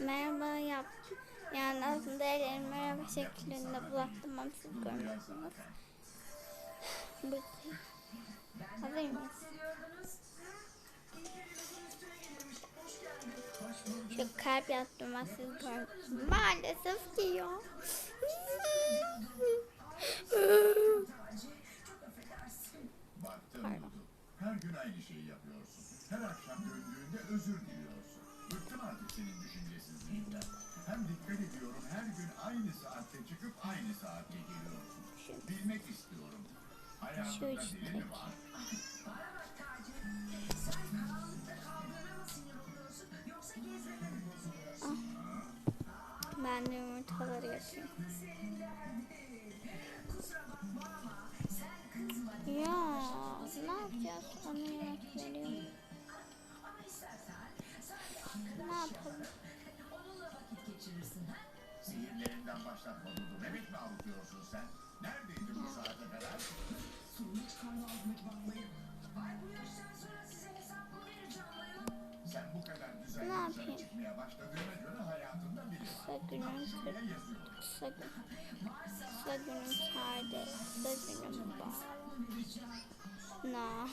merhaba yaptım. Yani aslında ellerimi merhaba şeklinde bıraktım ama siz görmüyorsunuz. Buradayım. Hazır mıyız? Şu kalp yaptım ama siz görmüyorsunuz. Maalesef ki. Baktım Pardon. Her gün aynı şeyi yapıyorsun. Her akşam döndüğünde özür diliyorsun. Bıktım artık senin düşüncesizliğinden. Hem dikkat ediyorum her gün aynı saatte çıkıp aynı saatte geliyorsun. Bilmek istiyorum. Hayatında biri mi var? Ben de yumurtaları yapayım. Ya ne yapacağız? Bana yemek veriyor. Ne yapalım? Sihirlerinden başlatma Dudu. Bebek mi avutuyorsun sen? Neredeydin bu saate kadar? Sen bu kadar güzel Ne dışarı yapayım? çıkmaya başladığına göre hayatında biri var. Sagünün Şuraya kır. yazıyor. Sagün. Sagünün kardeş. Sagünün bağlı. Na.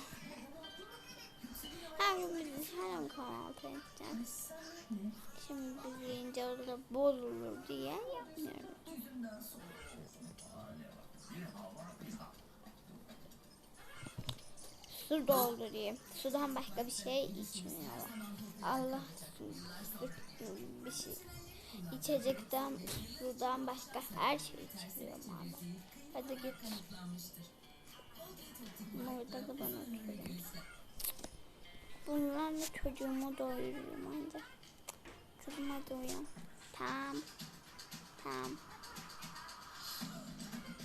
Her gün biz dışarıda mı kahvaltı edeceğiz? Şimdi biz yiyince orada bol olur diye yapmıyorum. Su doldurayım. Sudan başka bir şey içmiyorlar. Allah su, su bir şey. İçecekten, sudan başka her şey içiliyor madem. Hadi git. Orada da bana oturayım. Bunlarla çocuğumu doyururum anca. Kızım hadi uyan. Tamam. Tamam.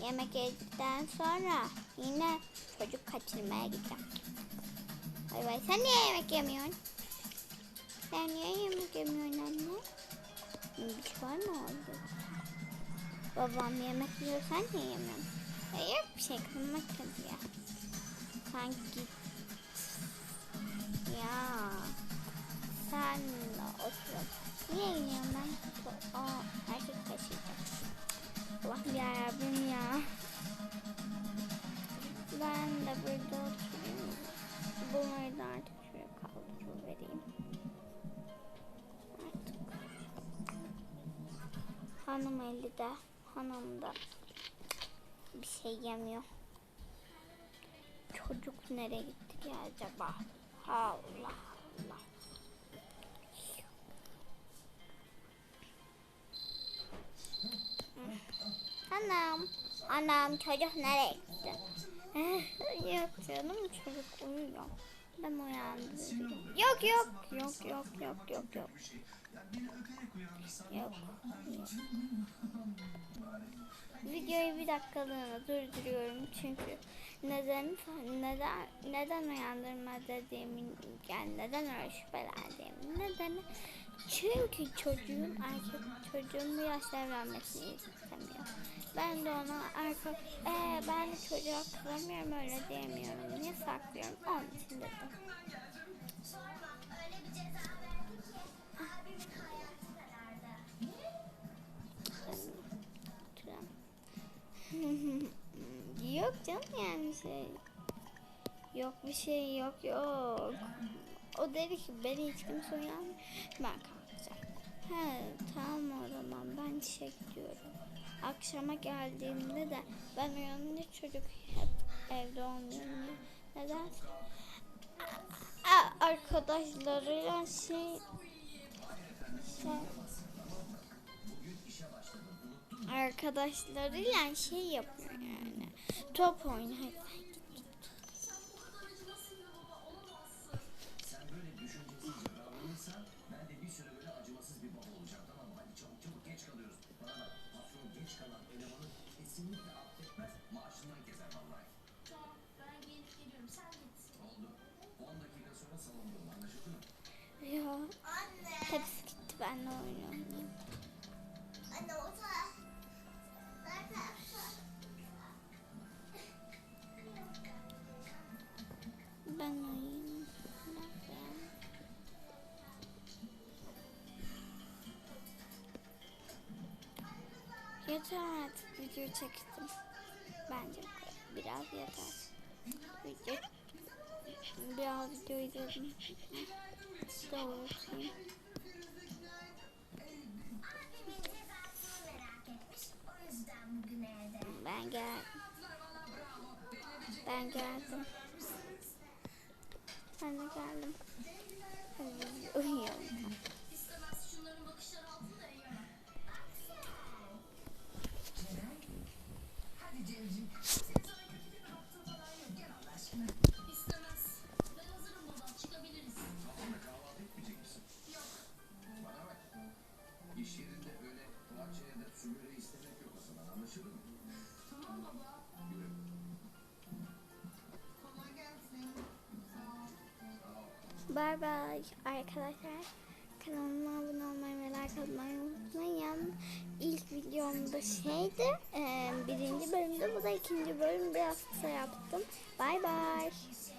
Yemek yedikten sonra yine çocuk kaçırmaya gideceğim. Bay bay. Sen niye yemek yemiyorsun? Sen niye yemek yemiyorsun anne? Bir şey mi oldu? Babam yemek yiyor sen niye yemiyorsun? Yok bir şey kırmak ya. Sanki ya sen otur. Niye yiyorum ben? Aa, herkes taşıyacak. Allah yarabbim ya. Ben de burada oturayım. Bunları da artık şuraya kaldırıvereyim. Artık. Hanım eli de, hanım da bir şey yemiyor. Çocuk nereye gitti ki acaba? Allah Allah. Anam, anam çocuk nereye gitti? yok canım çocuk uyuyor. Ben uyandırayım. Yok yok yok yok yok yok yok. Yok. Videoyu bir dakikalığına durduruyorum çünkü neden neden neden uyandırma dediğimin yani neden öyle şüphelendiğimin nedeni çünkü çocuğun erkek çocuğun bu yaşta evlenmesini istemiyor. Ben de ona arka ee, ben çocuğa kızamıyorum öyle diyemiyorum. Niye saklıyorum? Onun için dedim. Canım yani şey. Yok bir şey yok yok. O dedi ki beni hiç kimse uyanmıyor. Ben kalkacağım. He tamam o zaman ben işe gidiyorum. Akşama geldiğimde de ben uyanınca çocuk hep evde olmuyor. Neden? A- arkadaşlarıyla şey şey arkadaşlarıyla şey yapıyor yani. Top ben de mı? Hadi çabuk çabuk geç kalıyoruz. Bana bak patron geç kalan elemanı kesinlikle affetmez maaşından keser vallahi. Tamam ben gelip geliyorum sen git. Oldu. 10 dakika sonra salondayım anlaşıldı mı? Ya Anne. hepsi gitti benle oynuyorum. Anne o Yeter artık video çektim. Bence biraz yeter. Video biraz video izledim. Doğrultayım. Ben gel. Ben geldim. Ben de geldim. Hadi uyuyalım. Bye bye arkadaşlar. Kanalıma abone olmayı ve like atmayı unutmayın. İlk videomda şeydi. birinci bölümde bu da ikinci bölüm biraz kısa yaptım. Bye. Şey